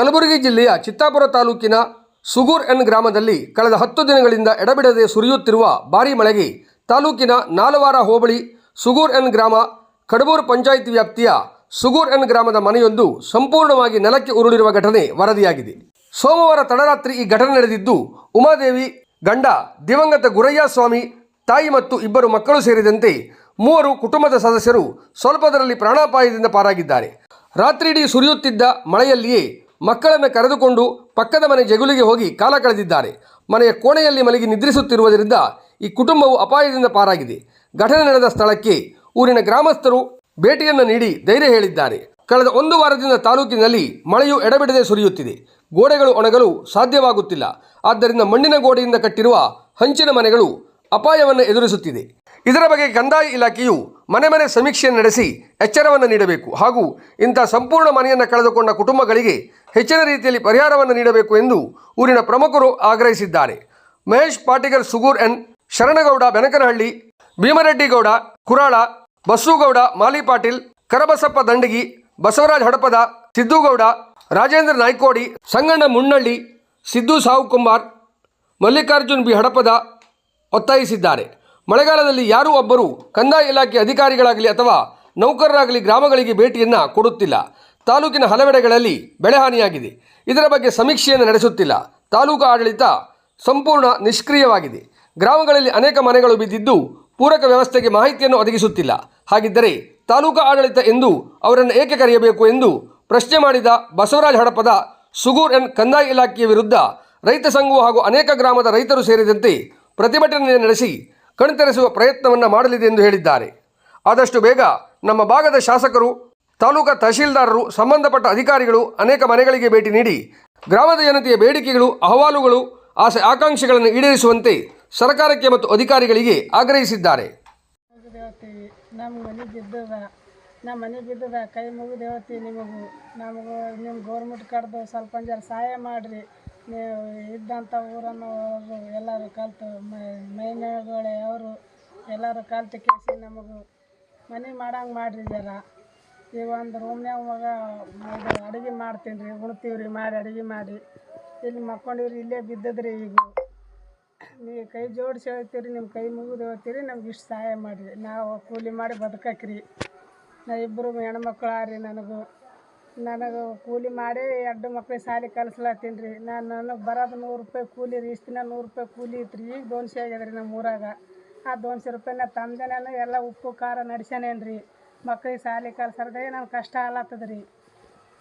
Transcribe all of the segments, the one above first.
ಕಲಬುರಗಿ ಜಿಲ್ಲೆಯ ಚಿತ್ತಾಪುರ ತಾಲೂಕಿನ ಸುಗೂರ್ ಎನ್ ಗ್ರಾಮದಲ್ಲಿ ಕಳೆದ ಹತ್ತು ದಿನಗಳಿಂದ ಎಡಬಿಡದೆ ಸುರಿಯುತ್ತಿರುವ ಭಾರೀ ಮಳೆಗೆ ತಾಲೂಕಿನ ನಾಲವಾರ ಹೋಬಳಿ ಸುಗೂರ್ ಎನ್ ಗ್ರಾಮ, ಕಡಬೂರು ಪಂಚಾಯಿತಿ ವ್ಯಾಪ್ತಿಯ ಸುಗೂರ್ ಎನ್ ಗ್ರಾಮದ ಮನೆಯೊಂದು ಸಂಪೂರ್ಣವಾಗಿ ನೆಲಕ್ಕೆ ಉರುಳಿರುವ ಘಟನೆ ವರದಿಯಾಗಿದೆ. ಸೋಮವಾರ ತಡರಾತ್ರಿ ಈ ಘಟನೆ ನಡೆದಿದ್ದು, ಉಮಾದೇವಿ, ಗಂಡ, ದಿವಂಗತ ಗುರಯ್ಯ ಸ್ವಾಮಿ, ತಾಯಿ ಮತ್ತು ಇಬ್ಬರು ಮಕ್ಕಳು ಸೇರಿದಂತೆ ಮೂವರು ಕುಟುಂಬದ ಸದಸ್ಯರು ಸ್ವಲ್ಪದರಲ್ಲಿ ಪ್ರಾಣಾಪಾಯದಿಂದ ಪಾರಾಗಿದ್ದಾರೆ. ರಾತ್ರಿಯಿಡೀ ಸುರಿಯುತ್ತಿದ್ದ ಮಳೆಯಲ್ಲಿಯೇ ಮಕ್ಕಳನ್ನು ಕರೆದುಕೊಂಡು ಪಕ್ಕದ ಮನೆ ಜಗುಲಿಗೆ ಹೋಗಿ ಕಾಲ ಕಳೆದಿದ್ದಾರೆ. ಮನೆಯ ಕೋಣೆಯಲ್ಲಿ ಮಲಗಿ ನಿದ್ರಿಸುತ್ತಿರುವುದರಿಂದ ಈ ಕುಟುಂಬವು ಅಪಾಯದಿಂದ ಪಾರಾಗಿದೆ. ಘಟನೆ ನಡೆದ ಸ್ಥಳಕ್ಕೆ ಊರಿನ ಗ್ರಾಮಸ್ಥರು ಭೇಟಿಯನ್ನು ನೀಡಿ ಧೈರ್ಯ ಹೇಳಿದ್ದಾರೆ. ಕಳೆದ ಒಂದು ವಾರದಿಂದ ತಾಲೂಕಿನಲ್ಲಿ ಮಳೆಯು ಎಡಬಿಡದೆ ಸುರಿಯುತ್ತಿದೆ. ಗೋಡೆಗಳು ಒಣಗಲು ಸಾಧ್ಯವಾಗುತ್ತಿಲ್ಲ. ಆದ್ದರಿಂದ ಮಣ್ಣಿನ ಗೋಡೆಯಿಂದ ಕಟ್ಟಿರುವ ಹಂಚಿನ ಮನೆಗಳು ಅಪಾಯವನ್ನು ಎದುರಿಸುತ್ತಿದೆ. ಇದರ ಬಗ್ಗೆ ಕಂದಾಯ ಇಲಾಖೆಯು ಮನೆ ಮನೆ ಸಮೀಕ್ಷೆ ನಡೆಸಿ ಎಚ್ಚರವನ್ನು ನೀಡಬೇಕು ಹಾಗೂ ಇಂಥ ಸಂಪೂರ್ಣ ಮನೆಯನ್ನು ಕಳೆದುಕೊಂಡ ಕುಟುಂಬಗಳಿಗೆ ಹೆಚ್ಚಿನ ರೀತಿಯಲ್ಲಿ ಪರಿಹಾರವನ್ನು ನೀಡಬೇಕು ಎಂದು ಊರಿನ ಪ್ರಮುಖರು ಆಗ್ರಹಿಸಿದ್ದಾರೆ. ಮಹೇಶ್ ಪಾಟಿಗರ್ ಸುಗೂರ್ ಎನ್. ಶರಣಗೌಡ, ಬೆನಕನಹಳ್ಳಿ ಭೀಮರೆಡ್ಡಿಗೌಡ ಕುರಾಳ ಬಸ್ಸುಗೌಡ ಮಾಲಿ ಪಾಟೀಲ್, ಕರಬಸಪ್ಪ ದಂಡಗಿ, ಬಸವರಾಜ್ ಹಡಪದ, ಸಿದ್ದುಗೌಡ, ರಾಜೇಂದ್ರ ನಾಯ್ಕೋಡಿ, ಸಂಗಣ್ಣ ಮುನ್ನಳ್ಳಿ ಸಿದ್ದು ಸಾವುಕುಮಾರ್, ಮಲ್ಲಿಕಾರ್ಜುನ್ ಬಿ ಹಡಪದ ಒತ್ತಾಯಿಸಿದ್ದಾರೆ. ಮಳೆಗಾಲದಲ್ಲಿ ಯಾರೂ ಒಬ್ಬರು ಕಂದಾಯ ಇಲಾಖೆ ಅಧಿಕಾರಿಗಳಾಗಲಿ ಅಥವಾ ನೌಕರರಾಗಲಿ ಗ್ರಾಮಗಳಿಗೆ ಭೇಟಿಯನ್ನು ಕೊಡುತ್ತಿಲ್ಲ. ತಾಲೂಕಿನ ಹಲವೆಡೆಗಳಲ್ಲಿ ಬೆಳೆ ಹಾನಿಯಾಗಿದೆ. ಇದರ ಬಗ್ಗೆ ಸಮೀಕ್ಷೆಯನ್ನು ನಡೆಸುತ್ತಿಲ್ಲ. ತಾಲೂಕು ಆಡಳಿತ ಸಂಪೂರ್ಣ ನಿಷ್ಕ್ರಿಯವಾಗಿದೆ. ಗ್ರಾಮಗಳಲ್ಲಿ ಅನೇಕ ಮನೆಗಳು ಬಿದ್ದಿದ್ದು ಪೂರಕ ವ್ಯವಸ್ಥೆಗೆ ಮಾಹಿತಿಯನ್ನು ಒದಗಿಸುತ್ತಿಲ್ಲ. ಹಾಗಿದ್ದರೆ ತಾಲೂಕು ಆಡಳಿತ ಎಂದು ಅವರನ್ನು ಏಕೆ ಕರೆಯಬೇಕು ಎಂದು ಪ್ರಶ್ನೆ ಮಾಡಿದ ಬಸವರಾಜ ಹಡಪದ ಸುಗೂರ್ ಎನ್ ಕಂದಾಯ ಇಲಾಖೆಯ ವಿರುದ್ಧ ರೈತ ಸಂಘವು ಹಾಗೂ ಅನೇಕ ಗ್ರಾಮದ ರೈತರು ಸೇರಿದಂತೆ ಪ್ರತಿಭಟನೆ ನಡೆಸಿ ಕಣ್ತೆರೆಸುವ ಪ್ರಯತ್ನವನ್ನು ಮಾಡಲಿದೆ ಎಂದು ಹೇಳಿದ್ದಾರೆ. ಆದಷ್ಟು ಬೇಗ ನಮ್ಮ ಭಾಗದ ಶಾಸಕರು, ತಾಲೂಕಾ ತಹಶೀಲ್ದಾರರು, ಸಂಬಂಧಪಟ್ಟ ಅಧಿಕಾರಿಗಳು, ಅನೇಕ ಮನೆಗಳಿಗೆ ಭೇಟಿ ನೀಡಿ, ಗ್ರಾಮದ ಜನತೆಯ ಬೇಡಿಕೆಗಳು, ಅಹವಾಲುಗಳು, ಆಸೆ ಆಕಾಂಕ್ಷೆಗಳನ್ನು ಈಡೇರಿಸುವಂತೆ ಸರ್ಕಾರಕ್ಕೆ ಮತ್ತು ಅಧಿಕಾರಿಗಳಿಗೆ ಆಗ್ರಹಿಸಿದ್ದಾರೆ. ನಮ್ಮ ಮನೆ ಬಿದ್ದದ ಕೈ ನಿಮಗೂ. ನಿಮ್ಮ ಗೌರ್ಮೆಂಟ್ ಕಡ್ದು ಸ್ವಲ್ಪ ಸಹಾಯ ಮಾಡಿರಿ. ಇದ್ದಂಥ ಊರನ್ನು ಎಲ್ಲರೂ ಕಲಿತು ಮೈನಗಳೇ ಅವರು ಎಲ್ಲರೂ ಕಲ್ತು ಕೇಸಿ ನಮಗೂ. ಮನೆ ಮಾಡಂಗೆ ಮಾಡಿರಿ ಜರ. ಈ ಒಂದು ರೂಮ್ನ್ಯಾಗ ಮಗ ಇದು ಅಡುಗೆ ಮಾಡ್ತೀನಿ ರೀ ಉಣ್ತೀವಿ ರೀ ಮಾಡಿ, ಅಡುಗೆ ಮಾಡಿ. ಇಲ್ಲಿ ಮಕ್ಕೊಂಡಿವ್ರಿ, ಇಲ್ಲೇ ಬಿದ್ದದ್ರಿ ಈಗ. ನೀವು ಕೈ ಜೋಡಿಸಿ ಹೇಳ್ತೀರಿ ನಿಮ್ಮ ಕೈ ಮುಗಿದು ಹೇಳ್ತೀರಿ, ನಮ್ಗೆ ಇಷ್ಟು ಸಹಾಯ ಮಾಡಿರಿ. ನಾವು ಕೂಲಿ ಮಾಡಿ ಬದುಕಕ್ರಿ. ನಾ ಇಬ್ಬರು ಹೆಣ್ಮಕ್ಳು ಆರಿ ನನಗೂ. ನನಗೆ ಕೂಲಿ ಮಾಡಿ ಎರಡು ಮಕ್ಳಿಗೆ ಶಾಲೆ ಕಲಿಸ್ಲತ್ತೀನಿ ರೀ. ನಾನು ನನಗೆ ಬರೋದು ನೂರು ರೂಪಾಯಿ ಕೂಲಿ ರೀ. ಇಷ್ಟು ದಿನ ನೂರು ರೂಪಾಯಿ ಕೂಲಿ ಇತ್ತು ರೀ. ಈಗ ದೋನ್ಸೆ ಆಗ್ಯದ ರೀ ನಮ್ಮ ಊರಾಗ. ಆ ದೋನ್ಸೆ ರೂಪಾಯಿನ ನಾನು ಎಲ್ಲ ಉಪ್ಪು, ಖಾರ ನಡ್ಸ್ಯಾನೇನು ರೀ. ಮಕ್ಳಿಗೆ ಶಾಲೆ ಕಲ್ಸೋದೇ ನನಗೆ ಕಷ್ಟ ಆಗ್ಲತ್ತದ ರೀ.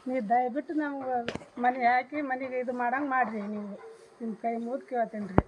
ನೀವು ದಯವಿಟ್ಟು ನಮ್ಗೆ ಮನೆ ಹಾಕಿ ಮನೆಗೆ ಇದು ಮಾಡಂಗೆ ಮಾಡಿರಿ ನೀವು. ನಿಮ್ಮ ಕೈ ಮುಗಿದು ಕೇಳ್ತೀನಿ ರೀ